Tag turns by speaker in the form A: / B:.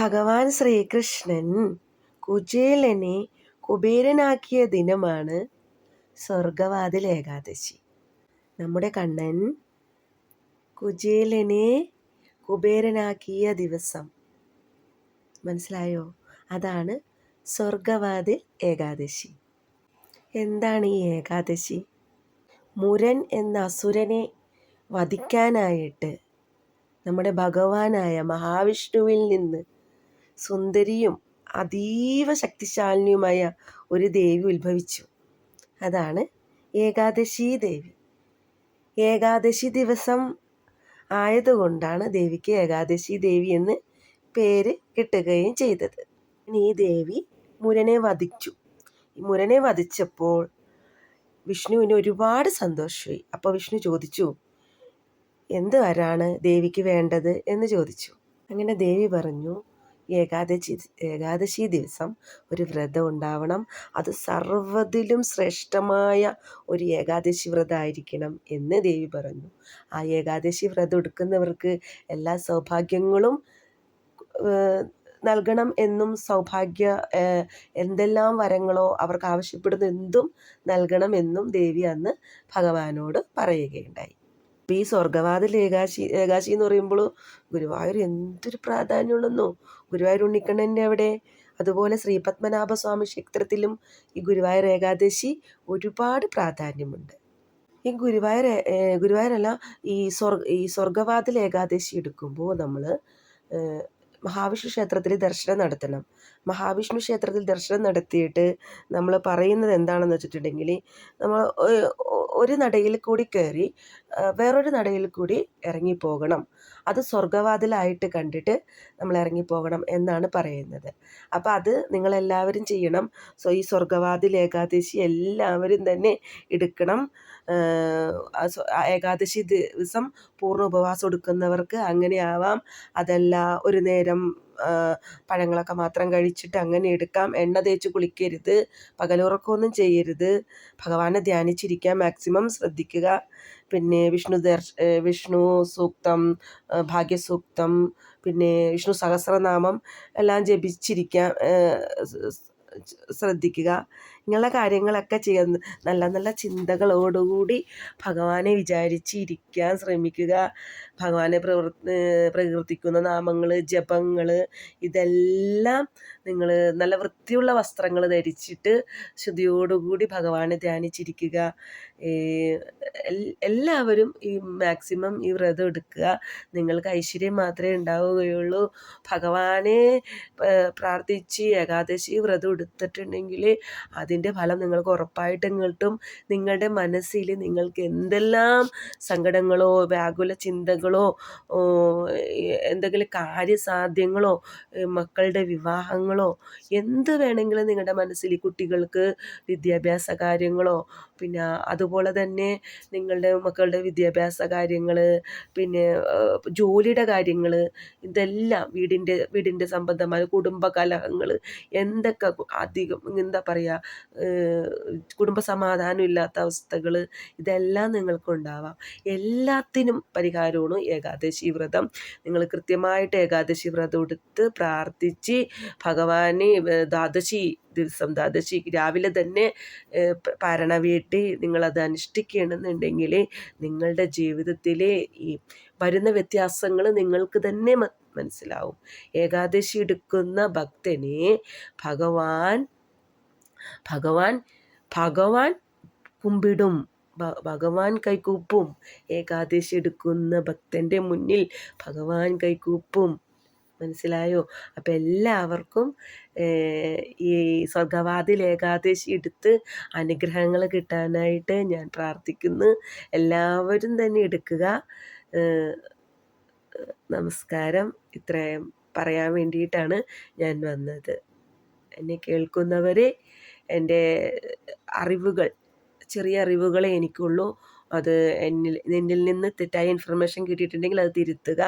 A: ഭഗവാൻ ശ്രീകൃഷ്ണൻ കുചേലനെ കുബേരനാക്കിയ ദിനമാണ് സ്വർഗവാതിൽ ഏകാദശി. നമ്മുടെ കണ്ണൻ കുചേലനെ കുബേരനാക്കിയ ദിവസം. മനസ്സിലായോ? അതാണ് സ്വർഗവാതിൽ ഏകാദശി. എന്താണ് ഈ ഏകാദശി? മുരൻ എന്ന അസുരനെ വധിക്കാനായിട്ട് നമ്മുടെ ഭഗവാനായ മഹാവിഷ്ണുവിൽ നിന്ന് സുന്ദരിയും അതീവ ശക്തിശാലിനിയുമായ ഒരു ദേവി ഉത്ഭവിച്ചു. അതാണ് ഏകാദശി ദേവി. ഏകാദശി ദിവസം ആയതുകൊണ്ടാണ് ദേവിക്ക് ഏകാദശി ദേവി എന്ന് പേര് കിട്ടുകയും ചെയ്തത്. ഇനി ഈ ദേവി മുരനെ വധിച്ചു. മുരനെ വധിച്ചപ്പോൾ വിഷ്ണുവിന് ഒരുപാട് സന്തോഷമായി. അപ്പോൾ വിഷ്ണു ചോദിച്ചു എന്ത് വരാണ് ദേവിക്ക് വേണ്ടത്? എന്ന് ചോദിച്ചു. അങ്ങനെ ദേവി പറഞ്ഞു ഏകാദശി ഏകാദശി ദിവസം ഒരു വ്രതം ഉണ്ടാവണം. അത് സർവതിലും ശ്രേഷ്ഠമായ ഒരു ഏകാദശി വ്രതമായിരിക്കണം എന്ന് ദേവി പറഞ്ഞു. ആ ഏകാദശി വ്രതം എടുക്കുന്നവർക്ക് എല്ലാ സൗഭാഗ്യങ്ങളും നൽകണം എന്നും സൗഭാഗ്യ എന്തെല്ലാം വരങ്ങളോ അവർക്ക് ആവശ്യപ്പെടുന്ന എന്തും നൽകണമെന്നും ദേവി അന്ന് ഭഗവാനോട് പറയുകയുണ്ടായി. അപ്പം ഈ സ്വർഗവാതിൽ ഏകാശി ഏകാശി എന്ന് പറയുമ്പോൾ ഗുരുവായൂർ എന്തൊരു പ്രാധാന്യമുള്ളെന്നോ? ഗുരുവായൂർ ഉണ്ണിക്കണ്ണന്റെ അവിടെ അതുപോലെ ശ്രീപത്മനാഭസ്വാമി ക്ഷേത്രത്തിലും ഈ ഗുരുവായൂർ ഏകാദശി ഒരുപാട് പ്രാധാന്യമുണ്ട്. ഈ ഗുരുവായൂർ ഗുരുവായൂരല്ല ഈ സ്വർഗ ഈ സ്വർഗവാതിൽ ഏകാദശി എടുക്കുമ്പോൾ നമ്മൾ മഹാവിഷ്ണു ക്ഷേത്രത്തിൽ ദർശനം നടത്തണം. മഹാവിഷ്ണു ക്ഷേത്രത്തിൽ ദർശനം നടത്തിയിട്ട് നമ്മൾ പറയുന്നത് എന്താണെന്ന് വെച്ചിട്ടുണ്ടെങ്കിൽ നമ്മൾ ഒരു നടയിൽ കൂടി കയറി വേറൊരു നടയിൽ കൂടി ഇറങ്ങിപ്പോകണം. അത് സ്വർഗവാതിലായിട്ട് കണ്ടിട്ട് നമ്മൾ ഇറങ്ങിപ്പോകണം എന്നാണ് പറയുന്നത്. അപ്പോൾ അത് നിങ്ങളെല്ലാവരും ചെയ്യണം. സോ ഈ സ്വർഗവാതിൽ ഏകാദശി എല്ലാവരും തന്നെ എടുക്കണം. ഏകാദശി ദിവസം പൂർണ ഉപവാസം എടുക്കുന്നവർക്ക് അങ്ങനെയാവാം. അതല്ല ഒരു നേരം പഴങ്ങളൊക്കെ മാത്രം കഴിച്ചിട്ട് അങ്ങനെ എടുക്കാം. എണ്ണ തേച്ച് കുളിക്കരുത്. പകലുറക്കമൊന്നും ചെയ്യരുത്. ഭഗവാനെ ധ്യാനിച്ചിരിക്കാൻ മാക്സിമം ശ്രദ്ധിക്കുക. പിന്നെ വിഷ്ണു ദർശ വിഷ്ണു സൂക്തം ഭാഗ്യസൂക്തം പിന്നെ വിഷ്ണു സഹസ്രനാമം എല്ലാം ജപിച്ചിരിക്കാൻ ശ്രദ്ധിക്കുക. ഇങ്ങനെയുള്ള കാര്യങ്ങളൊക്കെ ചെയ്യുന്ന. നല്ല നല്ല ചിന്തകളോടുകൂടി ഭഗവാനെ വിചാരിച്ചിരിക്കാൻ ശ്രമിക്കുക. ഭഗവാനെ പ്രവർത്തി പ്രകീർത്തിക്കുന്ന നാമങ്ങൾ ജപങ്ങൾ ഇതെല്ലാം നിങ്ങൾ നല്ല വൃത്തിയുള്ള വസ്ത്രങ്ങൾ ധരിച്ചിട്ട് ശുദ്ധിയോടുകൂടി ഭഗവാനെ ധ്യാനിച്ചിരിക്കുക. എല്ലാവരും ഈ മാക്സിമം ഈ വ്രതം എടുക്കുക. നിങ്ങൾക്ക് ഐശ്വര്യം മാത്രമേ ഉണ്ടാവുകയുള്ളൂ. ഭഗവാനെ പ്രാർത്ഥിച്ച് ഏകാദശി വ്രതം എടുത്തിട്ടുണ്ടെങ്കിൽ അതിന്റെ ഫലം നിങ്ങൾക്ക് ഉറപ്പായിട്ടും കിട്ടും. നിങ്ങളുടെ മനസ്സിൽ നിങ്ങൾക്ക് എന്തെല്ലാം സങ്കടങ്ങളോ വ്യാകുല ചിന്തകളോ എന്തെങ്കിലും കാര്യസാധ്യങ്ങളോ മക്കളുടെ വിവാഹങ്ങളോ എന്ത് വേണമെങ്കിലും നിങ്ങളുടെ മനസ്സിൽ കുട്ടികൾക്ക് വിദ്യാഭ്യാസ കാര്യങ്ങളോ പിന്നെ അതുപോലെ തന്നെ നിങ്ങളുടെ മക്കളുടെ വിദ്യാഭ്യാസ കാര്യങ്ങൾ പിന്നെ ജോലിയുടെ കാര്യങ്ങൾ ഇതെല്ലാം വീടിന്റെ വീടിന്റെ സംബന്ധമായ കുടുംബ കലഹങ്ങൾ എന്തൊക്കെ അധികം എന്താ പറയുക കുടുംബ സമാധാനം ഇല്ലാത്ത അവസ്ഥകൾ ഇതെല്ലാം നിങ്ങൾക്കുണ്ടാവാം. എല്ലാത്തിനും പരിഹാരമാണ് ഏകാദശി വ്രതം. നിങ്ങൾ കൃത്യമായിട്ട് ഏകാദശി വ്രതം എടുത്ത് പ്രാർത്ഥിച്ച് ഭഗവാനെ ദ്വാദശി ദിവസം ദ്വാദശി രാവിലെ തന്നെ പാരണ വീട്ടി നിങ്ങളത് അനുഷ്ഠിക്കണമെന്നുണ്ടെങ്കിൽ നിങ്ങളുടെ ജീവിതത്തിലെ ഈ വരുന്ന വ്യത്യാസങ്ങൾ നിങ്ങൾക്ക് തന്നെ മനസ്സിലാവും. ഏകാദശി എടുക്കുന്ന ഭക്തനെ ഭഗവാൻ ഭഗവാൻ ഭഗവാൻ കുമ്പിടും ഭഗവാൻ കൈകൂപ്പും. ഏകാദശി എടുക്കുന്ന ഭക്തന്റെ മുന്നിൽ ഭഗവാൻ കൈകൂപ്പും. മനസ്സിലായോ? അപ്പം എല്ലാവർക്കും ഈ സ്വർഗവാതിൽ ഏകാദശി എടുത്ത് അനുഗ്രഹങ്ങൾ കിട്ടാനായിട്ട് ഞാൻ പ്രാർത്ഥിക്കുന്നു. എല്ലാവരും തന്നെ എടുക്കുക. നമസ്കാരം. ഇത്രയും പറയാൻ വേണ്ടിയിട്ടാണ് ഞാൻ വന്നത്. എന്നെ കേൾക്കുന്നവരെ എന്റെ അറിവുകൾ ചെറിയ അറിവുകളെ എനിക്കുള്ളൂ. അത് എന്നിൽ എന്നിൽ നിന്ന് തെറ്റായ ഇൻഫർമേഷൻ കിട്ടിയിട്ടുണ്ടെങ്കിൽ അത് തിരുത്തുക.